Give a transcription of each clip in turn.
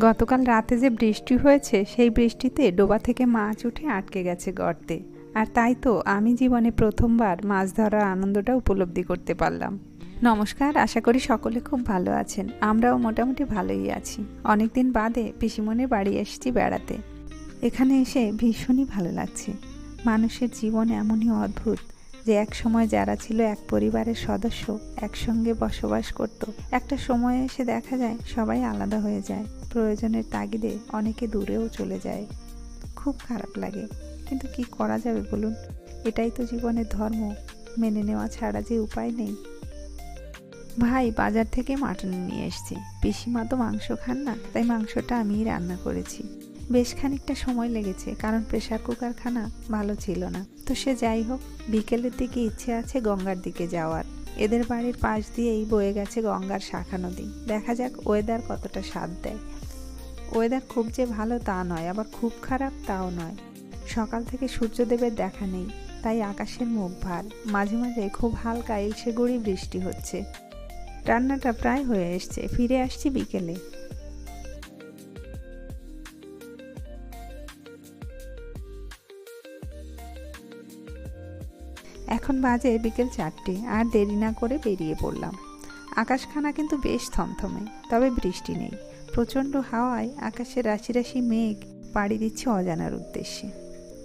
গতকাল রাতে যে বৃষ্টি হয়েছে, সেই বৃষ্টিতে ডোবা থেকে মাছ উঠে আটকে গেছে গর্তে। আর তাই তো আমি জীবনে প্রথমবার মাছ ধরার আনন্দটা উপলব্ধি করতে পারলাম। নমস্কার, আশা করি সকলে খুব ভালো আছেন। আমরাও মোটামুটি ভালোই আছি। অনেকদিন বাদে পিসিমনের বাড়ি এসেছি বেড়াতে। এখানে এসে ভীষণই ভালো লাগছে। মানুষের জীবন এমনই অদ্ভুত। যে এক সময় যারা ছিল এক পরিবারের সদস্য একসঙ্গে বসবাস করত, একটা সময়ে এসে দেখা যায় সবাই আলাদা হয়ে যায়, প্রয়োজনের তাগিদে অনেকে দূরেও চলে যায়। খুব খারাপ লাগে, কিন্তু কি করা যাবে বলুন? এটাই তো জীবনের ধর্ম, মেনে নেওয়া ছাড়া যে উপায় নেই। ভাই, বাজার থেকে মাটন নিয়ে এসছে। পিসিমা তো মাংস খান না, তাই মাংসটা আমিই রান্না করেছি। বেশ খানিকটা সময় লেগেছে, কারণ প্রেশার কুকার খানা ভালো ছিল না। তো সে যাই হোক, বিকেলের দিকে ইচ্ছে আছে গঙ্গার দিকে যাওয়ার। এদের বাড়ির পাশ দিয়েই বয়ে গেছে গঙ্গার শাখা নদী। দেখা যাক ওয়েদার কতটা স্বাদ দেয়। ওয়েদার খুব যে ভালো তা নয়, আবার খুব খারাপ তাও নয়। সকাল থেকে সূর্যদেবের দেখা নেই, তাই আকাশের মুখ ভার। মাঝে মাঝে খুব হালকা ইলশে গুড়ি বৃষ্টি হচ্ছে। রান্নাটা প্রায় হয়ে এসছে, ফিরে আসছি বিকেলে। এখন বাজে বিকেল চারটে, আর দেরি না করে বেরিয়ে পড়লাম। আকাশখানা কিন্তু বেশ থমথমে, তবে বৃষ্টি নেই। প্রচণ্ড হাওয়ায় আকাশে রাশি রাশি মেঘ পাড়ি দিচ্ছে অজানার উদ্দেশ্যে।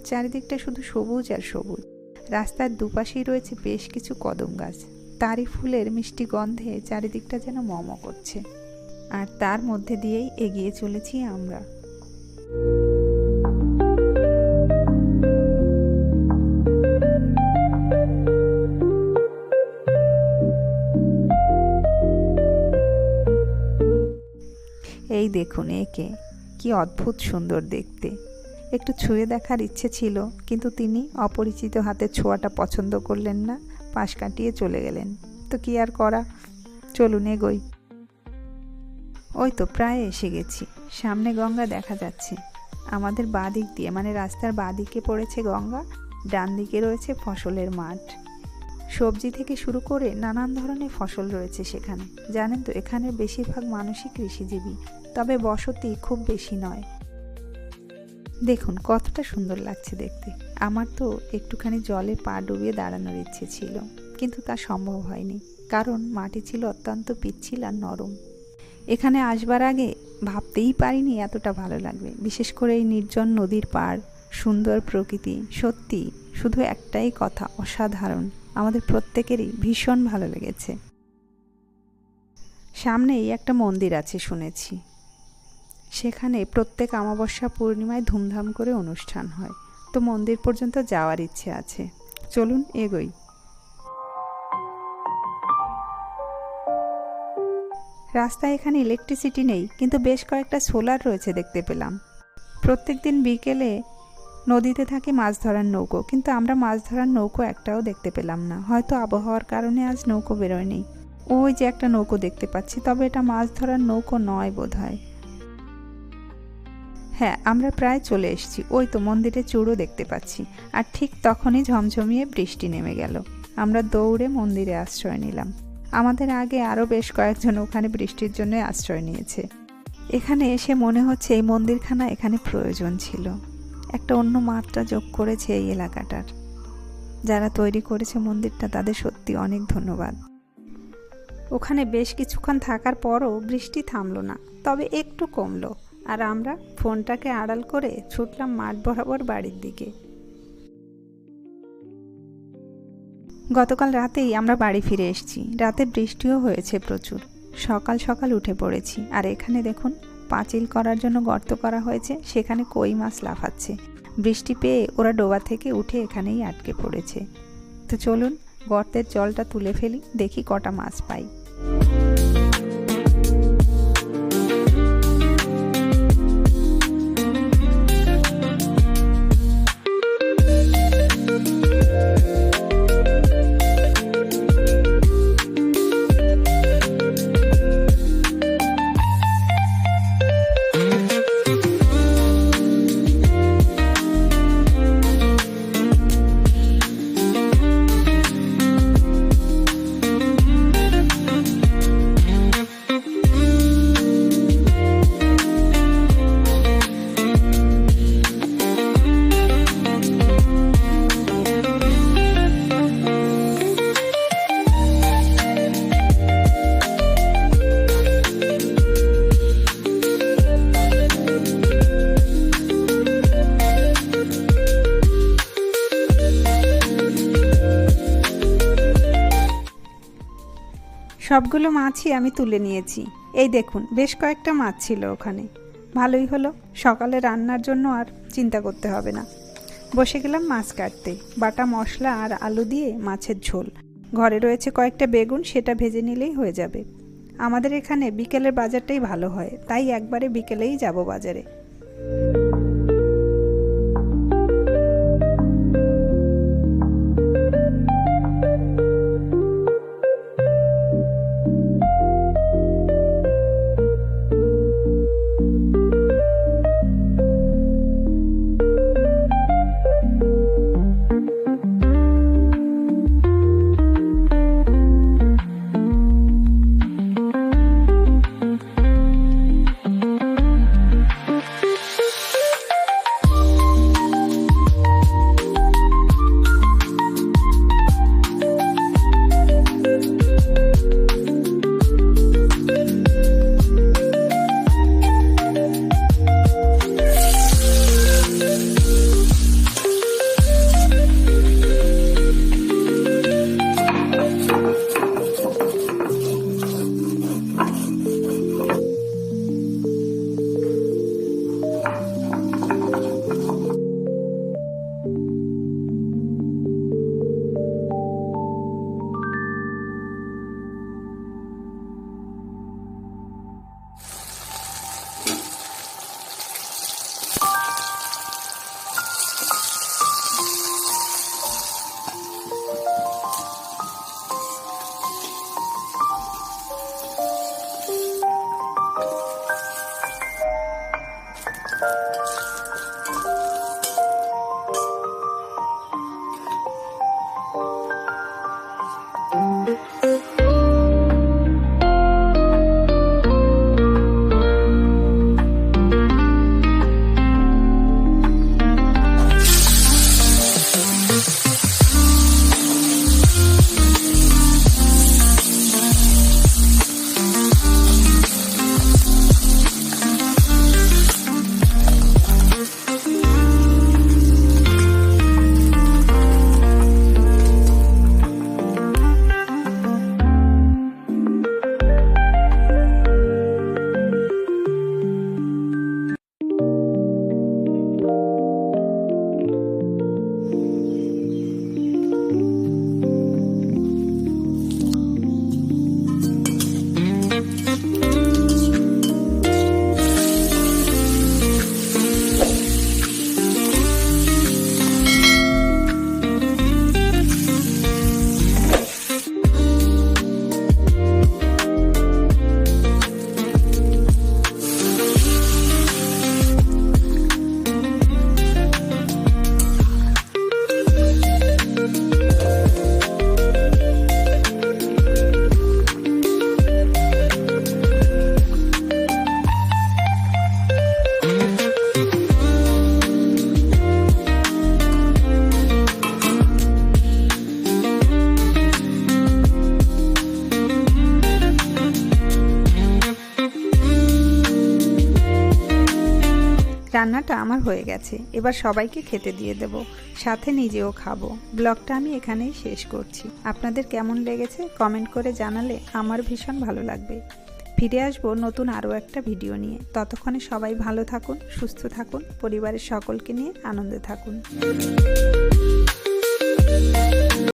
চারিদিকটা শুধু সবুজ আর সবুজ। রাস্তার দুপাশেই রয়েছে বেশ কিছু কদম গাছ। তারই ফুলের মিষ্টি গন্ধে চারিদিকটা যেন মম করছে। আর তার মধ্যে দিয়েই এগিয়ে চলেছি আমরা। দেখুন একে। কি অদ্ভুত সুন্দর দেখতে। একটু ছুঁয়ে দেখার ইচ্ছে ছিল, কিন্তু তিনি অপরিচিত হাতে ছোঁয়াটা পছন্দ করলেন না, পাশ কাটিয়ে চলে গেলেন। তো কি আর করা? চলুন এগোই। ওই তো প্রায় এসে গেছি। সামনে গঙ্গা দেখা যাচ্ছে। আমাদের বাঁ দিক দিয়ে মানে রাস্তার বাদিকে পড়েছে গঙ্গা, ডান দিকে রয়েছে ফসলের মাঠ। সবজি থেকে শুরু করে নানান ধরনের ফসল রয়েছে সেখানে। জানেন তো এখানে বেশিরভাগ মানুষই কৃষিজীবী, তবে বসতি খুব বেশি নয়। দেখুন, কতটা সুন্দর লাগছে দেখতে। আমার তো একটুখানি জলে পা ডুবিয়ে দাঁড়ানোর ইচ্ছে ছিল, কিন্তু তা সম্ভব হয়নি, কারণ মাটি ছিল অত্যন্ত পিচ্ছিল আর নরম। এখানে আসবার আগে ভাবতেই পারিনি এতটা ভালো লাগবে, বিশেষ করে এই নির্জন নদীর পাড়, সুন্দর প্রকৃতি, সত্যি শুধু একটাই কথা, অসাধারণ। আমাদের প্রত্যেকেরই ভীষণ ভালো লেগেছে। সামনেই একটা মন্দির আছে শুনেছি। সেখানে প্রত্যেক অমাবস্যা পূর্ণিমায় ধুমধাম করে অনুষ্ঠান হয়। তো মন্দির পর্যন্ত যাওয়ার ইচ্ছে আছে। চলুন, এগোই। রাস্তায় এখানে ইলেকট্রিসিটি নেই, কিন্তু বেশ কয়েকটা সোলার রয়েছে দেখতে পেলাম। প্রত্যেক দিন বিকেলে নদীতে থাকে মাছ ধরার নৌকো, কিন্তু আমরা মাছ ধরার নৌকো একটাও দেখতে পেলাম না। হয়তো আবহাওয়ার কারণে আজ নৌকো বেরোয়নি ওই যে একটা নৌকো দেখতে পাচ্ছি, তবে এটা মাছ ধরার নৌকো নয় বোধ হয় হ্যাঁ আমরা প্রায় চলে এসেছি। ওই তো মন্দিরে চূড়ও দেখতে পাচ্ছি। আর ঠিক তখনই ঝমঝমিয়ে বৃষ্টি নেমে গেল। আমরা দৌড়ে মন্দিরে আশ্রয় নিলাম। আমাদের আগে আরও বেশ কয়েকজন ওখানে বৃষ্টির জন্য আশ্রয় নিয়েছে। এখানে এসে মনে হচ্ছে এই মন্দিরখানা এখানে প্রয়োজন ছিল। একটা অন্য মাত্রা যোগ করেছে এই এলাকাটার। যারা তৈরি করেছে মন্দিরটা, তাদের সত্যি অনেক ধন্যবাদ। ওখানে বেশ কিছুক্ষণ থাকার পরও বৃষ্টি থামলো না, তবে একটু কমলো, আর আমরা ফোনটাকে আড়াল করে ছুটলাম মাঠ বরাবর বাড়ির দিকে। গতকাল রাতেই আমরা বাড়ি ফিরে এসেছি। রাতে বৃষ্টিও হয়েছে প্রচুর। সকাল সকাল উঠে পড়েছি, আর এখানে দেখুন পাঁচিল করার জন্য গর্ত করা হয়েছে, সেখানে কই মাছ লাফাচ্ছে। বৃষ্টি পেয়ে ওরা ডোবা থেকে উঠে এখানেই আটকে পড়েছে। তো চলুন গর্তের জলটা তুলে ফেলি, দেখি কটা মাছ পাই। সবগুলো মাছই আমি তুলে নিয়েছি। এই দেখুন, বেশ কয়েকটা মাছ ছিল ওখানে। ভালোই হলো, সকালে রান্নার জন্য আর চিন্তা করতে হবে না। বসে গেলাম মাছ কাটতে, বাটা মশলা আর আলু দিয়ে মাছের ঝোল। ঘরে রয়েছে কয়েকটা বেগুন, সেটা ভেজে নিলেই হয়ে যাবে। আমাদের এখানে বিকেলের বাজারটাই ভালো হয়, তাই একবারে বিকেলেই যাব বাজারে। রান্নাটা আমার হয়ে গেছে। এবার সবাইকে খেতে দিয়ে দেব। সাথে নিজেও খাব। ব্লগটা আমি এখানেই শেষ করছি। আপনাদের কেমন লেগেছে কমেন্ট করে জানালে আমার ভীষণ ভালো লাগবে। ফিরে আসব নতুন আরও একটা ভিডিও নিয়ে। ততক্ষণে সবাই ভালো থাকুন, সুস্থ থাকুন, পরিবারের সকলকে নিয়ে আনন্দে থাকুন।